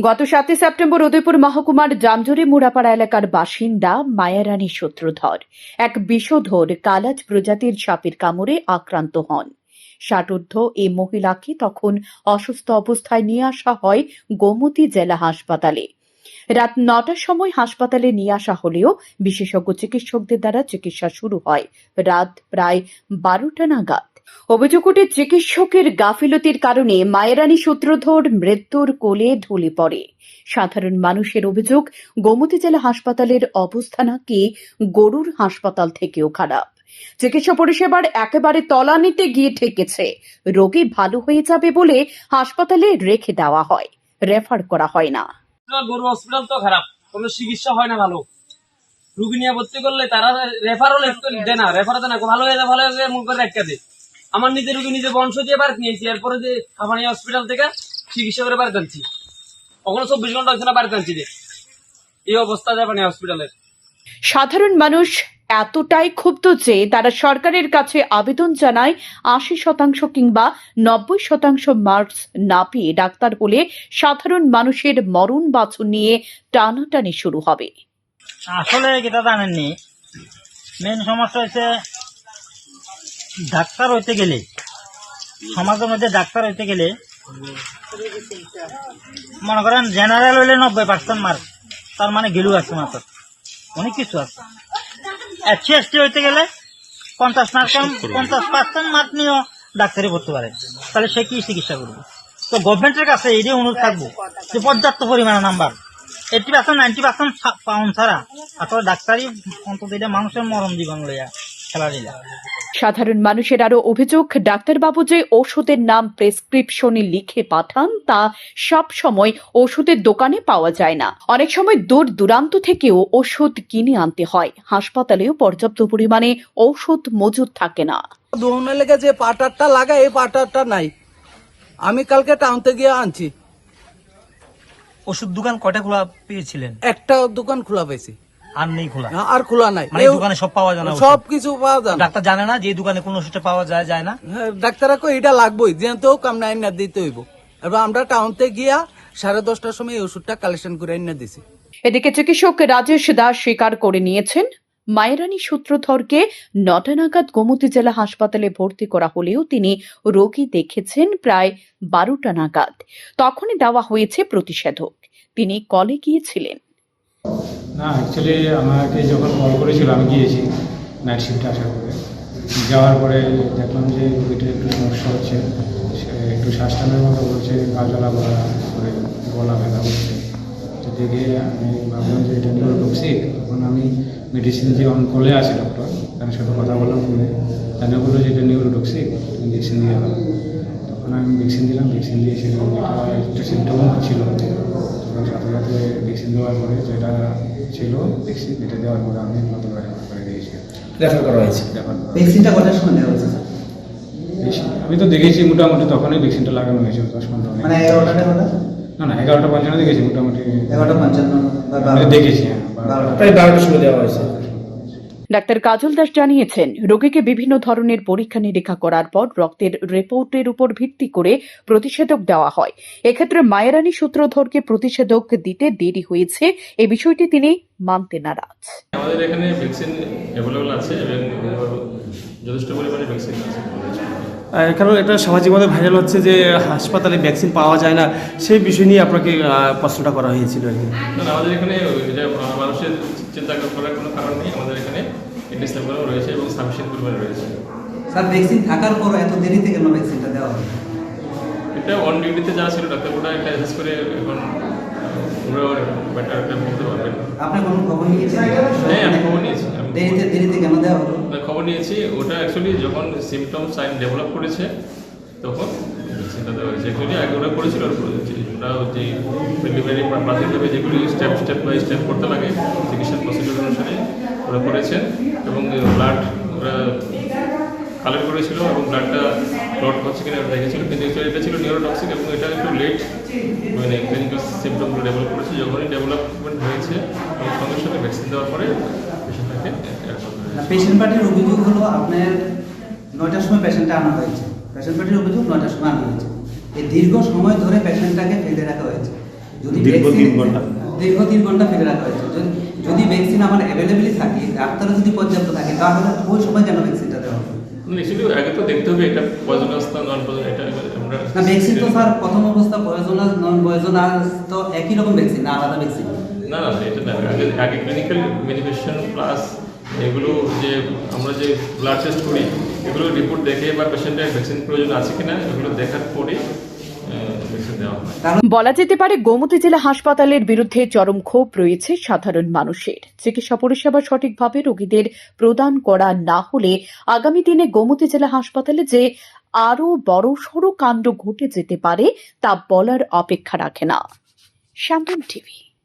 গত সাতই সেপ্টেম্বর উদয়পুর মহকুমার জামজুরি মুড়াপাড়া এলাকার বাসিন্দা মায়ারানী সূত্রধর এক বিষধর কালাজ প্রজাতির সাপের কামড়ে আক্রান্ত হন। ষাটোর্ধ এই মহিলাকে তখন অসুস্থ অবস্থায় নিয়ে আসা হয় গোমতী জেলা হাসপাতালে। রাত নটার সময় হাসপাতালে নিয়ে আসা হলেও বিশেষজ্ঞ চিকিৎসকদের দ্বারা চিকিৎসা শুরু হয়। রাত প্রায় বারোটা নাগাদ। অভিযোগ ওঠে চিকিৎসকের গাফিলতির কারণে মায়েরানী সূত্রধর মৃত্যুর কোলে ঢলে পড়ে। সাধারণ মানুষের অভিযোগ, গোমতী জেলা হাসপাতালের অবস্থা নাকি গরুর হাসপাতাল থেকেও খারাপ। চিকিৎসা পরিষেবার একেবারে তলানিতে গিয়ে ঠেকেছে। রোগী ভালো হয়ে যাবে বলে হাসপাতালে রেখে দেওয়া হয়। রেফার করা হয় না। হসপিটাল গরু হসপিটাল তো খারাপ। কোনো চিকিৎসা হয় না ভালো। রুগী নিয়ে ভর্তি করলে তারা রেফারও দেয় না রেফার দেয় না ভালো হয়ে যায় ভালো হয়ে যায় মুখ করে রেখে দেয়। আমার নিজের রুগী নিজে বংশ দিয়ে বার নিয়েছি এরপরে যে আমার এই হসপিটাল থেকে চিকিৎসা করে বার আনছি ওখানে চব্বিশ ঘণ্টা হচ্ছে না বাড়িতে আনছি যে। এই অবস্থা যাবে হসপিটালের। সাধারণ মানুষ এতটাই ক্ষুব্ধ যে তারা সরকারের কাছে আবেদন জানায় আশি শতাংশ কিংবা নব্বই শতাংশ মার্কস না পেয়ে ডাক্তার হলে সাধারণ মানুষের মরণ বাছুর নিয়ে টানাটানি শুরু হবে। আসলে এটা জানেননি। মেন সমস্যা হচ্ছে ডাক্তার হইতে গেলে, সমাজের মধ্যে ডাক্তার হইতে গেলে মনে করেন জেনারেল হইলে নব্বই পার্সেন্ট মার্ক তার মানে গেলু আছে মাত্র। অনেক কিছু আছে। এসসি এসটি হইতে গেলে? পঞ্চাশ মার্ক পঞ্চাশ পার্সেন্ট মার্ক নিয়েও ডাক্তারি পড়তে পারে তাহলে সে কি চিকিৎসা করবে? তো গভর্নমেন্টের কাছে এটাই অনুরোধ থাকব যে পর্যাপ্ত পরিমাণে number eighty percent ninety percent pound ছাড়া। আসলে ডাক্তারি অন্তত এটা মানুষের মরণ জীবন লইয়া খেলা দিলা সাধারণ মানুষের আরও অভিযোগ ডাক্তারবাবু যে ওষুধের নাম প্রেসক্রিপশনে লিখে পাঠান তা সব সময় ওষুধের দোকানে পাওয়া যায় না। অনেক সময় দূর দূরান্ত থেকেও ওষুধ কিনে আনতে হয়। হাসপাতালেও পর্যাপ্ত পরিমাণে ঔষধ মজুদ থাকে না। লেগে যে পাটারটা লাগায় এই পাটারটা নাই। আমি কালকে টাউনতে গিয়ে আনছি। ওষুধ দোকান কটা খোলা পেয়েছিলেন? একটা দোকান খোলা পেয়েছি। আর নেই খোলা। আর খোলা নাই। মানে দোকানে সব পাওয়া যায় না ওষুধ? সব কিছু পাওয়া যায় ডাক্তার জানে না যে দোকানে কোন ওষুধটা পাওয়া যায় যায় না। হ্যাঁ, কই এটা লাগবেই যেহেতু কামনা আইনা দিতে হইব। এবার আমরা টাউনতে গিয়া সাড়ে দশটার সময় এই ওষুধটা কালেকশন করে আইনা দিছি। এদিকে চিকিৎসক রাজেশ দাস স্বীকার করে নিয়েছেন মায়েরানী সূত্রধরকে নটা নাগাদ গোমতী জেলা হাসপাতালে ভর্তি করা হলেও তিনি রোগী দেখেছেন প্রায় বারোটা নাগাদ। তখনই দেওয়া হয়েছে প্রতিষেধক। তিনি কলে গিয়েছিলেন। না অ্যাকচুয়ালি আমাকে যখন কল করেছিল, আমি গিয়েছি নাইট শিফটে আসার পরে। যাওয়ার পরে দেখলাম যে রোগীটা একটু সমস্যা হচ্ছে, সে একটু শ্বাস টানার মতো বলছে, গা জ্বালা বলা করে গলা ব্যথা করছে। তো দেখে আমি ভাবলাম যে এটা নিউরোটক্সিক তখন আমি মেডিসিন যে অন কলে আছে ডক্টর তার সাথে কথা বললাম ফোনে। জানা বলল যে এটা নিউরোটক্সিক ইঞ্জেকশন দিয়ে। তখন আমি ভ্যাকসিন দিলাম ভ্যাকসিন দিয়ে সে রোগীটা একটু সিমটমও ছিল তখন সাথে সাথে ভ্যাকসিন দেওয়ার পরে যেটা ছিল ভ্যাকসিন এটা দেওয়ার পরে আমি নতুন রেফার করে দিয়েছি। রেফার করা হয়েছে। ভ্যাকসিনটা কটার সময় দেওয়া হয়েছে আমি তো দেখেছি মোটামুটি তখনই ভ্যাকসিনটা লাগানো হয়েছিল দশ পনেরো মানে এগারোটা কথা না না এগারোটা পঞ্চান্ন দেখেছি মোটামুটি। এগারোটা পঞ্চান্ন? দেখেছি হ্যাঁ প্রায় বারোটার সময় দেওয়া হয়েছে। ডাক্তার কাজল দাস জানিয়েছেন রোগীকে বিভিন্ন ধরনের পরীক্ষা নিরীক্ষা করার পর রক্তের রিপোর্টের উপর ভিত্তি করে প্রতিষেধক দেওয়া হয়। এক্ষেত্রে মায়েরানী সূত্রধরকে প্রতিষেধক দিতে দেরি হয়েছে। এ বিষয়টি তিনি মানতে নারাজ। আমাদের এখানে ভ্যাকসিন অ্যাভেলেবল আছে এবং যথেষ্ট পরিমাণে ভ্যাকসিন আছে। কারণ এটা সামাজিক মাধ্যমে ভাইরাল হচ্ছে যে হাসপাতালে ভ্যাকসিন পাওয়া যায় না। সেই বিষয় নিয়ে আপনাকে প্রশ্নটা করা হয়েছিল আর কি। আমাদের এখানে মানুষের চিন্তা করার কোনো কারণ নেই। আমাদের এখানে ইন্ডিসেম্বরও রয়েছে এবং সাফিসিয়েন্ট পরিমাণে রয়েছে। স্যার ভ্যাকসিন থাকার পরও এত দেরিতে কেন ভ্যাকসিনটা দেওয়া হবে এটা অন ডিউটিতে যারা ছিল ডাক্তার ওটা এটা অ্যাসেস করে এখন ওরা ব্যাটার একটা বলতে পারবেন আপনি কোনো খবর নিয়েছেন? হ্যাঁ আমি খবর নিয়েছি। আমি দেরিতে দেরিতে কেন দেওয়া হলো? খবর নিয়েছি ওটা অ্যাকচুয়ালি যখন সিমটম সাইন ডেভেলপ করেছে তখন ভ্যাকসিনটা দেওয়া হয়েছে। অ্যাকচুয়ালি আগে ওরা করেছিল ওরা যে প্রিলিমিনারি প্রাথমিকভাবে যেগুলি স্টেপ স্টেপ বাই স্টেপ করতে লাগে চিকিৎসা প্রসিডিউর অনুসারে ওরা করেছেন এবং ব্লাড ওরা কালেক্ট করেছিল এবং ব্লাডটা ক্লট হচ্ছে কিনা দেখেছিল কিন্তু এটা ছিল নিউরোটক্সিক এবং এটা একটু লেট মানে ক্লিনিক্যাল সিমটমগুলো ডেভেলপ করেছে। যখনই ডেভেলপমেন্ট হয়েছে এবং সঙ্গে সঙ্গে ভ্যাকসিন দেওয়ার পরে পেশেন্টটাকে পেশেন্ট পার্টির অভিযোগ হলো আপনার নয়টার সময় পেশেন্টটা আনা হয়েছে। পেশেন্ট পার্টির অভিযোগ নয়টার সময় আনা হয়েছে। এই দীর্ঘ সময় ধরে পেশেন্টটাকে ফেলে রাখা হয়েছে। যদি দীর্ঘ তিন ঘণ্টা। দীর্ঘ তিন ঘণ্টা ফেলে রাখা হয়েছে। যদি ভ্যাকসিন আমার অ্যাভেলেবেলই থাকে ডাক্তারও যদি পর্যাপ্ত থাকে তাহলে ওই সময় কেন ভ্যাকসিনটা দেওয়া হবে আগে তো দেখতে হবে এটা পয়জনাস না নন পয়জন এটা আমরা না ভ্যাকসিন তো স্যার প্রথম অবস্থা পয়জনাস নন পয়জনাস তো একই রকম ভ্যাকসিন না আলাদা ভ্যাকসিন না না এটা না আগে আগে ক্লিনিক্যাল ম্যানিফেস্টেশন প্লাস এগুলো যে আমরা যে ব্লাড টেস্ট করি এগুলো রিপোর্ট দেখে বা পেশেন্টের ভ্যাকসিন প্রয়োজন আছে কিনা এগুলো দেখার পরে বলা যেতে পারে গোমতী জেলা হাসপাতালের বিরুদ্ধে চরম ক্ষোভ রয়েছে সাধারণ মানুষের। চিকিৎসা পরিষেবা সঠিকভাবে রোগীদের প্রদান করা না হলে আগামী দিনে গোমতী জেলা হাসপাতালে যে আরও বড় সড়ো কাণ্ড ঘটে যেতে পারে তা বলার অপেক্ষা রাখে না। টিভি।